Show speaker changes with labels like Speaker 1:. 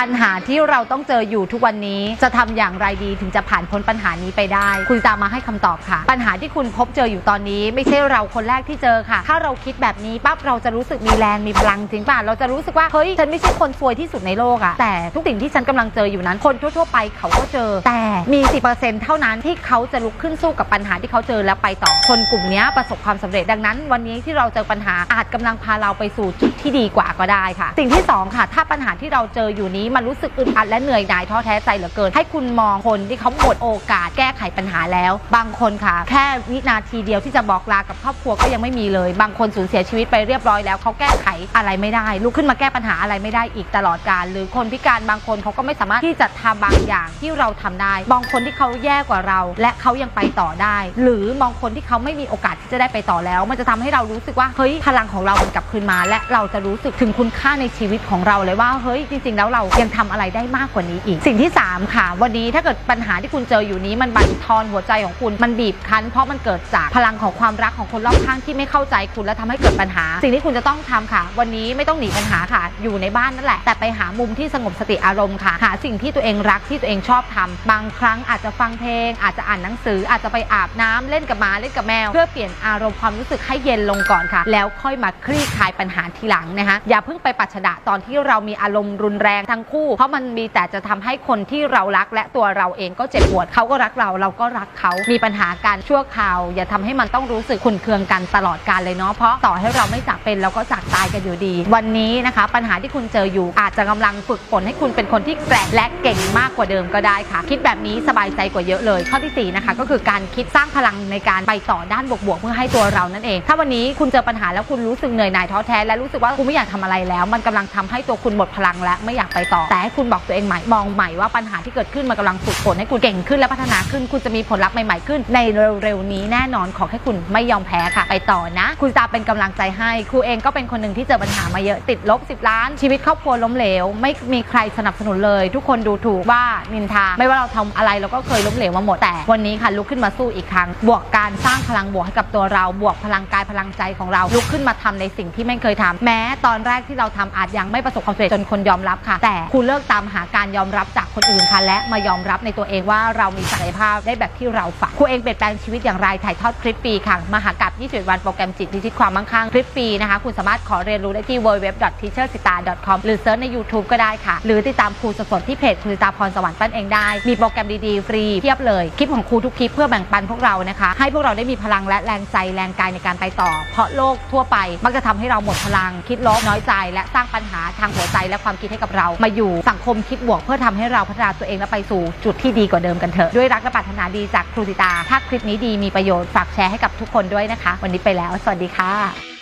Speaker 1: ปัญหาที่เราต้องเจออยู่ทุกวันนี้จะทำอย่างไรดีถึงจะผ่านพ้นปัญหานี้ไปได้ คุณตามมาให้คำตอบค่ะ ปัญหาที่คุณพบเจออยู่ตอนนี้ ไม่ใช่เราคนแรกที่เจอค่ะ ถ้าเราคิดแบบนี้ปั๊บเราจะรู้สึกมีแรงมีพลังจริงป่ะเราจะรู้สึกว่าเฮ้ยฉันไม่ใช่คนซวยที่สุดในโลกอะแต่ทุกสิ่งที่ฉันกำลังเจออยู่นั้น คนทั่ว ๆ ไปเขาก็เจอ แต่มี10%เท่านั้นที่เขาจะลุกขึ้นสู้กับปัญหาที่เขาเจอแล้วไปต่อคนกลุ่มนี้ประสบความสำเร็จดังนั้น วันนี้ที่เราเจอปัญหาอาจกำลังพาเราไปสู่จุดที่ดีกว่าก็ได้ค่ะ สิ่งที่สองค่ะ ถ้าปัญหาที่เราเจออยู่นี้มันรู้สึกอึดอัดและเหนื่อยหน่ายท้อแท้ใจเหลือเกิน ให้คุณมองคนที่เขาหมดโอกาสแก้ไขปัญหาแล้ว บางคนค่ะ แค่วินาทีเดียวที่จะบอกลากับครอบครัวก็ยังไม่มีเลย บางคนสูญเสียชีวิตไปเรียบร้อยแล้วเขาแก้ไขอะไรไม่ได้ลุกขึ้นมาแก้ปัญหาอะไรไม่ได้อีกตลอดกาลหรือคนพิการบางคนเขาก็ไม่สามารถที่จะทำบางอย่างที่เราทำได้ บางคนที่เขาแย่กว่าเรา และเขายังไปต่อได้ หรือมองคนที่เขาไม่มีโอกาสที่จะได้ไปต่อแล้ว มันจะทำให้เรารู้สึกว่าเฮ้ยพลังของเรามันกลับคืนมา และเราจะรู้สึกถึงคุณค่าในชีวิตของเราเลยว่าเฮ้ยจริง ๆ แล้วเรายังทำอะไรได้มากกว่านี้อีก สิ่งที่สามค่ะ วันนี้ถ้าเกิดปัญหาที่คุณเจออยู่นี้มันบั่นทอนหัวใจของคุณมันบีบคั้น เพราะมันเกิดจากพลังของความรักของคนรอบข้างที่ไม่เข้าใจคุณและทำให้เกิดปัญหา สิ่งที่คุณจะต้องทำค่ะ วันนี้ไม่ต้องหนีปัญหาค่ะ อยู่ในบ้านนั่นแหละ แต่ไปหามุมที่สงบสติอารมณ์ค่ะหาสิ่งที่ตัวเองรักที่ตัวเองชอบทำบางครั้งอาจจะฟังเพลง อาจจะอ่านหนังสือ อาจจะไปอาบน้ำเล่นกับหมาเล่นกับแมว เพื่อเปลี่ยนอารมณ์ความรู้สึกให้เย็นลงก่อนค่ะ แล้วค่อยมาคลี่คลายปัญหาทีหลังนะคะอย่าเพิ่งไปปัจฉดะตอนที่เรามีอารมณ์รุนแรงทั้งคู่ เพราะมันมีแต่จะทำให้คนที่เรารักและตัวเราเองก็เจ็บปวดเขาก็รักเราเราก็รักเขามีปัญหาการชั่วคราว อย่าทำให้มันต้องรู้สึกขุนเคืองกันตลอดกาลเลยเนาะเพราะต่อให้เราไม่จากเป็นเราก็จากตายกันอยู่ดี วันนี้นะคะ ปัญหาที่คุณเจออยู่อาจจะกำลังฝึกฝนให้คุณเป็นคนที่แกร่งและเก่งมากกว่าเดิมก็ได้ค่ะ คิดแบบนี้สบายใจกว่าเยอะเลย ข้อที่สี่นะคะก็คือการคิดสร้างพลังในการไปต่อด้านบวกๆเพื่อให้ตัวเรานั่นเอง ถ้าวันนี้คุณเจอปัญหาแล้วคุณรู้สึกเหนื่อยหน่ายท้อแท้และรู้สึกว่าคุณไม่อยากทำอะไรแล้ว มันกำลังทำให้ตัวคุณหมดพลังและไม่อยากไปต่อแต่ให้คุณบอกตัวเองใหม่มองใหม่ว่าปัญหาที่เกิดขึ้นมันกำลังฝึกฝนให้คุณเก่งขึ้นและพัฒนาขึ้น คุณจะมีผลลัพธ์ใหม่ๆขึ้น ในเร็วๆนี้แน่นอนขอให้คุณไม่ยอมแพ้ค่ะ ไปต่อนะคุณตาเป็นกำลังใจให้ครูเองก็เป็นคนหนึ่งที่เจอปัญหามาเยอะติดลบ 10 ล้าน ชีวิตครอบครัวล้มเหลว ไม่มีใครสนับสนุนเลย ทุกคนดูถูกว่านินทา ไม่ว่าเราทำอะไรเราก็เคยล้มเหลวมาหมดแต่วันนี้ค่ะลุกขึ้นมาสู้อีกครั้ง บวกการสร้างพลังบวกให้กับตัวเรา บวกพลังกายพลังใจของเราลุกขึ้นมาทำในสิ่งที่ไม่เคยทำแม้ตอนแรกที่เราทำอาจยังไม่ประสบความสำเร็จจนคนยอมรับค่ะ แต่คุณเลิกตามหาการยอมรับจากคนอื่นค่ะและมายอมรับในตัวเองว่าเรามีศักยภาพได้แบบที่เราฝันครูเองเปลี่ยนแปลงชีวิตอย่างไรถ่ายทอดคลิปฟรีค่ะมหากาบ21 วันโปรแกรมจิตพิชิตความมั่งคั่งคลิปฟรีนะคะคุณสามารถขอเรียนรู้ได้ที่ www.teachersita.com หรือเซิร์ชใน YouTube ก็ได้ค่ะ หรือติดตามครูสดๆที่เพจครูตาพรสวรรค์ปั้นเองได้ มีโปรแกรมดีๆ ฟรีเพียบเลย คลิปของครูทุกคลิปเพื่อแบ่งปันพวกเรานะคะ ให้พวกเราได้มีพลังและแรงใจแรงกายในการไปต่อ เพราะโลกทั่วไปมักจะทำให้เราหมดพลังคิดลบน้อยใจ และสร้างปัญหาทางหัวใจและความคิดให้กับเรามาอยู่สังคมคิดบวกเพื่อทำให้เราพัฒนาตัวเองและไปสู่จุดที่ดีกว่าเดิมกันเถอะ ด้วยรักและปรารถนาดีจากครูติตา ถ้าคลิปนี้ดีมีประโยชน์ฝากแชร์ให้กับทุกคนด้วยนะคะ วันนี้ไปแล้ว สวัสดีค่ะ